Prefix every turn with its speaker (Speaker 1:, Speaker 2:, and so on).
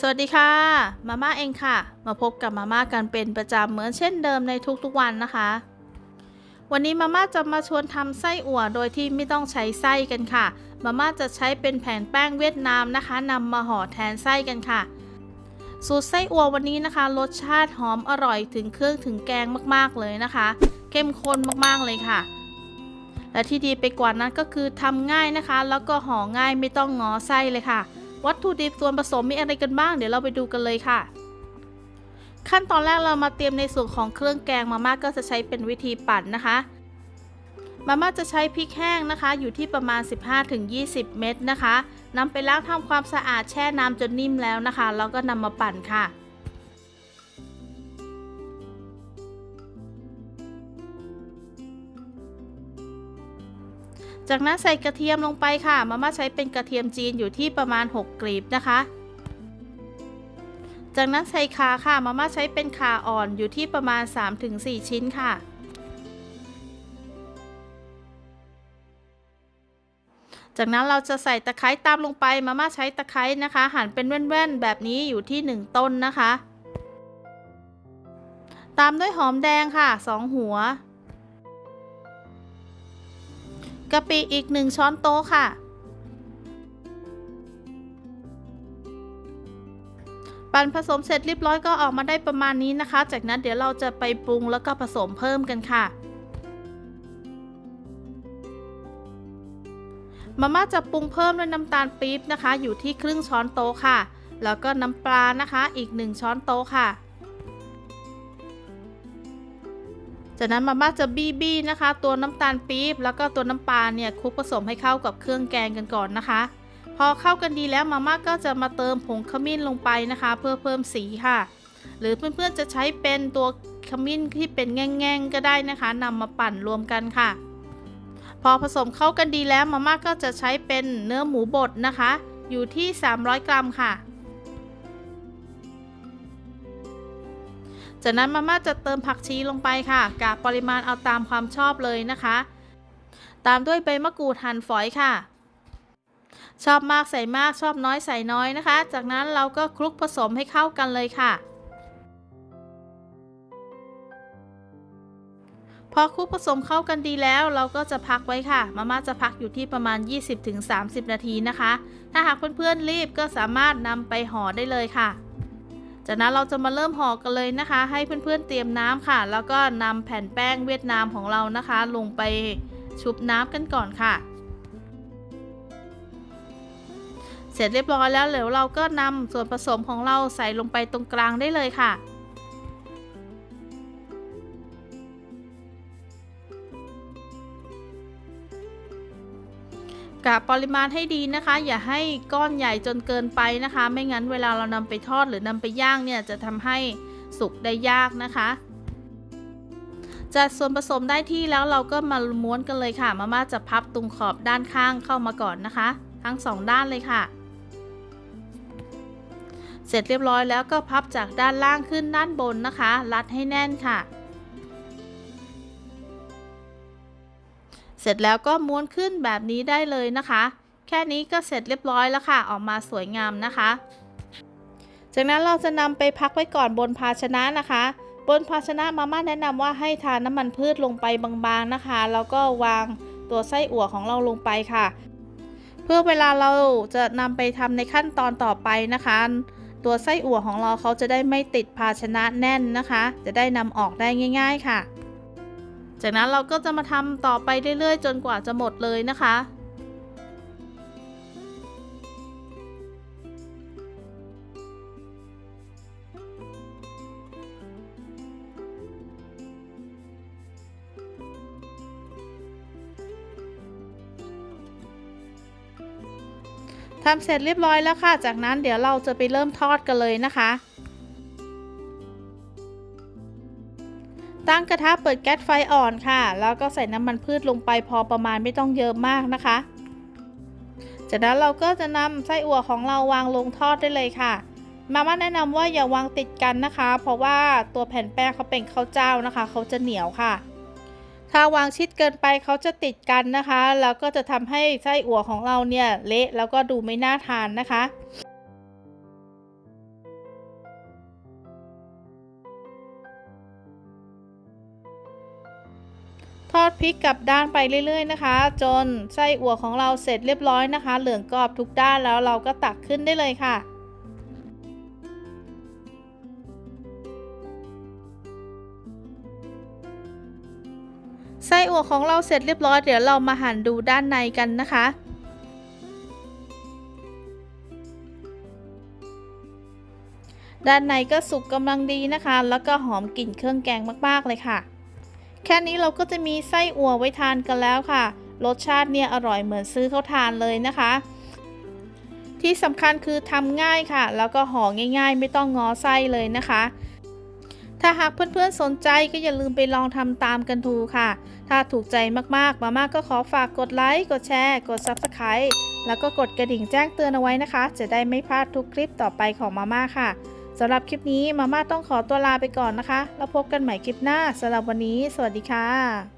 Speaker 1: สวัสดีค่ะ มาม่าเองค่ะ มาพบกับมาม่ากันเป็นประจำเหมือนเช่นเดิมในทุกๆวันนะคะ วันนี้มาม่าจะมาชวนทำไส้อั่วโดยที่ไม่ต้องใช้ไส้กันค่ะ มาม่าจะใช้เป็นแผ่นแป้งเวียดนามนะคะนำมาห่อแทนไส้กันค่ะ สูตรไส้อั่ววันนี้นะคะ รสชาติหอมอร่อยถึงเครื่องถึงแกงมากๆเลยนะคะ เข้มข้นมากๆเลยค่ะ และที่ดีไปกว่านั้นก็คือทำง่ายนะคะ แล้วก็ห่อง่ายไม่ต้องงอไส้เลยค่ะ วัตถุดิบส่วนผสมมีอะไรกันบ้าง เดี๋ยวเราไปดูกันเลยค่ะ ขั้นตอนแรกเรามาเตรียมในส่วนของเครื่องแกงมาม่าก็จะใช้เป็นวิธีปั่นนะคะ มาม่าจะใช้พริกแห้งนะคะ อยู่ที่ประมาณ 15-20 เม็ดนะคะนำไปล้างทำความสะอาดแช่น้ำจนนิ่มแล้วนะคะแล้วก็นำมาปั่นค่ะ จากนั้นใส่กระเทียมลงไปค่ะ มาม่าใช้เป็นกระเทียมจีนอยู่ที่ประมาณ 6 กลีบนะคะ จากนั้นใส่ขาค่ะ มาม่าใช้เป็นขาอ่อนอยู่ที่ประมาณ 3-4 ชิ้นค่ะ จากนั้นเราจะใส่ตะไคร้ตามลงไป มาม่าใช้ตะไคร้นะคะ หั่นเป็นแว่นๆแบบนี้อยู่ที่ 1 ต้นนะคะ ตามด้วยหอมแดงค่ะ 2 หัว กะปิอีก1ช้อนโต๊ะค่ะ ปั่นผสมเสร็จเรียบร้อยก็ออกมาได้ประมาณนี้นะคะ จากนั้นเดี๋ยวเราจะไปปรุงแล้วก็ผสมเพิ่มกันค่ะมาม่าจะปรุงเพิ่มด้วยน้ำตาลปี๊บนะคะ อยู่ที่ครึ่งช้อนโต๊ะค่ะ แล้วก็น้ำปลานะคะอีก 1 ช้อนโต๊ะค่ะ จากนั้นมาม่าจะบี้บี้นะคะ ตัวน้ำตาลปี๊บแล้วก็ตัวน้ำปลาเนี่ยคลุกผสมให้เข้ากับเครื่องแกงกันก่อนนะคะ พอเข้ากันดีแล้วมาม่าก็จะมาเติมผงขมิ้นลงไปนะคะ เพื่อเพิ่มสีค่ะ หรือเพื่อนๆจะใช้เป็นตัวขมิ้นที่เป็นแง่งๆก็ได้นะคะนำมาปั่นรวมกันค่ะ พอผสมเข้ากันดีแล้วมาม่าก็จะใช้เป็นเนื้อหมูบดนะคะ อยู่ที่ 300 กรัมค่ะ จากนั้นมาม่าจะเติมผักชีลงไปค่ะกะปริมาณเอาตามความชอบเลยนะคะ ตามด้วยใบมะกรูดหั่นฝอยค่ะ ชอบมากใส่มากชอบน้อยใส่น้อยนะคะ จากนั้นเราก็คลุกผสมให้เข้ากันเลยค่ะพอคลุกผสมเข้ากันดีแล้วเราก็จะพักไว้ค่ะ มาม่าจะพักอยู่ที่ประมาณ 20-30 นาทีนะคะ ถ้าหากเพื่อนๆรีบก็สามารถนำไปห่อได้เลยค่ะ จากนั้นเราจะมาเริ่มห่อกันเลยนะคะ ให้เพื่อนๆเตรียมน้ำค่ะ แล้วก็นำแผ่นแป้งเวียดนามของเรานะคะ ลงไปชุบน้ำกันก่อนค่ะ เสร็จเรียบร้อยแล้วเดี๋ยวเราก็นำส่วนผสมของเราใส่ลงไปตรงกลางได้เลยค่ะ กะปริมาณให้ดีนะคะ อย่าให้ก้อนใหญ่จนเกินไปนะคะ ไม่งั้นเวลาเรานำไปทอดหรือนำไปย่างเนี่ยจะทำให้สุกได้ยากนะคะ จัดส่วนผสมได้ที่แล้วเราก็มาม้วนกันเลยค่ะ มาม่าจะพับตรงขอบด้านข้างเข้ามาก่อนนะคะ ทั้งสองด้านเลยค่ะ เสร็จเรียบร้อยแล้วก็พับจากด้านล่างขึ้นด้านบนนะคะ รัดให้แน่นค่ะ สร็จแล้วก็ม้วนขึ้นแบบนี้ได้เลยนะคะ แค่นี้ก็เสร็จเรียบร้อยแล้วค่ะ ออกมาสวยงามนะคะ จากนั้นเราจะนำไปพักไว้ก่อนบนภาชนะนะคะ บนภาชนะมาม่าแนะนำว่าให้ทาน้ำมันพืชลงไปบางๆนะคะ แล้วก็วางตัวไส้อั่วของเราลงไปค่ะ เพื่อเวลาเราจะนำไปทำในขั้นตอนต่อไปนะคะ ตัวไส้อั่วของเราเขาจะได้ไม่ติดภาชนะแน่นนะคะ จะได้นำออกได้ง่าย ๆ ค่ะ จากนั้นเราก็จะมาทำต่อไปเรื่อยๆ จนกว่าจะหมดเลยนะคะ ทำเสร็จเรียบร้อยแล้วค่ะ จากนั้นเดี๋ยวเราจะไปเริ่มทอดกันเลยนะคะ ตั้งกระทะเปิดแก๊สไฟอ่อนค่ะ แล้วก็ใส่น้ำมันพืชลงไปพอประมาณไม่ต้องเยอะมากนะคะ จากนั้นเราก็จะนำไส้อั่วของเราวางลงทอดได้เลยค่ะ มาม่าแนะนำว่าอย่าวางติดกันนะคะ เพราะว่าตัวแผ่นแป้งเขาเป็นข้าวเจ้านะคะ เขาจะเหนียวค่ะ ถ้าวางชิดเกินไปเขาจะติดกันนะคะ แล้วก็จะทำให้ไส้อั่วของเราเนี่ยเละแล้วก็ดูไม่น่าทานนะคะ ทอดพริกกลับด้านไปเรื่อยๆนะคะ จนไส้อั่วของเราเสร็จเรียบร้อยนะคะ เหลืองกรอบทุกด้านแล้วเราก็ตักขึ้นได้เลยค่ะไส้อั่วของเราเสร็จเรียบร้อยเดี๋ยวเรามาหั่นดูด้านในกันนะคะ ด้านในก็สุกกำลังดีนะคะ แล้วก็หอมกลิ่นเครื่องแกงมากๆเลยค่ะ แค่นี้เราก็จะมีไส้อั่วไว้ทานกันแล้วค่ะ รสชาติเนี่ยอร่อยเหมือนซื้อเขาทานเลยนะคะ ที่สำคัญคือทำง่ายค่ะ แล้วก็ห่อง่าย ๆ ไม่ต้องงอไส้เลยนะคะ ถ้าหากเพื่อนๆสนใจก็อย่าลืมไปลองทำตามกันดูค่ะ ถ้าถูกใจมากๆ มาม่าก็ขอฝากกดไลค์ กดแชร์ กด Subscribe แล้วก็กดกระดิ่งแจ้งเตือนเอาไว้นะคะ จะได้ไม่พลาดทุกคลิปต่อไปของมาม่าค่ะ สำหรับคลิปนี้มาม่าต้องขอตัวลาไปก่อนนะคะ แล้วพบกันใหม่คลิปหน้าสำหรับวันนี้ สวัสดีค่ะ